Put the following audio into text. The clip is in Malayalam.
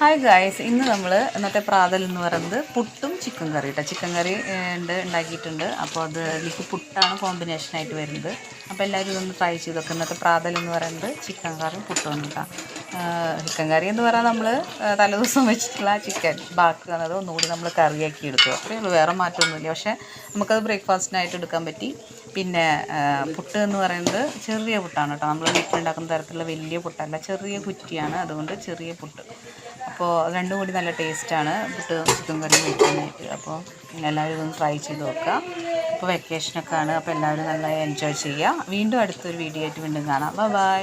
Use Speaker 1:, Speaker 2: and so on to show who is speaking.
Speaker 1: ഹായ് ഗായ്സ് ഇന്ന് നമ്മൾ ഇന്നത്തെ പ്രാതൽ എന്ന് പറയുന്നത് പുട്ടും ചിക്കൻ കറി കേട്ടോ ചിക്കൻ കറി ഉണ്ട് ഉണ്ടാക്കിയിട്ടുണ്ട്. അപ്പോൾ അത് എനിക്ക് പുട്ടാണ് കോമ്പിനേഷനായിട്ട് വരുന്നത്. അപ്പോൾ എല്ലാവരും ഇതൊന്ന് ട്രൈ ചെയ്തൊക്കെ ഇന്നത്തെ പ്രാതൽ എന്ന് പറയുന്നത് ചിക്കൻ കറിയും പുട്ടും കേട്ടോ ചിക്കൻ കറി എന്ന് പറയാൻ നമ്മൾ തലേദിവസം വെച്ചിട്ടുള്ള ചിക്കൻ ബാക്കി വന്നത് ഒന്നുകൂടി നമ്മൾ കറിയാക്കി എടുത്തു. അത്രയേ ഉള്ളൂ വേറെ മാറ്റമൊന്നുമില്ല. പക്ഷേ നമുക്കത് ബ്രേക്ക്ഫാസ്റ്റിനായിട്ട് എടുക്കാൻ പറ്റി. പിന്നെ പുട്ട് എന്ന് പറയുന്നത് ചെറിയ പുട്ടാണ് കേട്ടോ നമ്മൾ വീട്ടിലുണ്ടാക്കുന്ന തരത്തിലുള്ള വലിയ പുട്ടല്ല ചെറിയ കുറ്റിയാണ്. അതുകൊണ്ട് ചെറിയ പുട്ട്. അപ്പോൾ രണ്ടും കൂടി നല്ല ടേസ്റ്റാണ്. പുട്ട് ചിക്കൻ കറി വെക്കാനായിട്ട്. അപ്പോൾ എല്ലാവരും ഇതൊന്ന് ട്രൈ ചെയ്ത് നോക്കുക. ഇപ്പോൾ വെക്കേഷനൊക്കെ ആണ് അപ്പോൾ എല്ലാവരും നന്നായി എൻജോയ് ചെയ്യുക. വീണ്ടും അടുത്തൊരു വീഡിയോ ആയിട്ട് വീണ്ടും കാണാം. Bye bye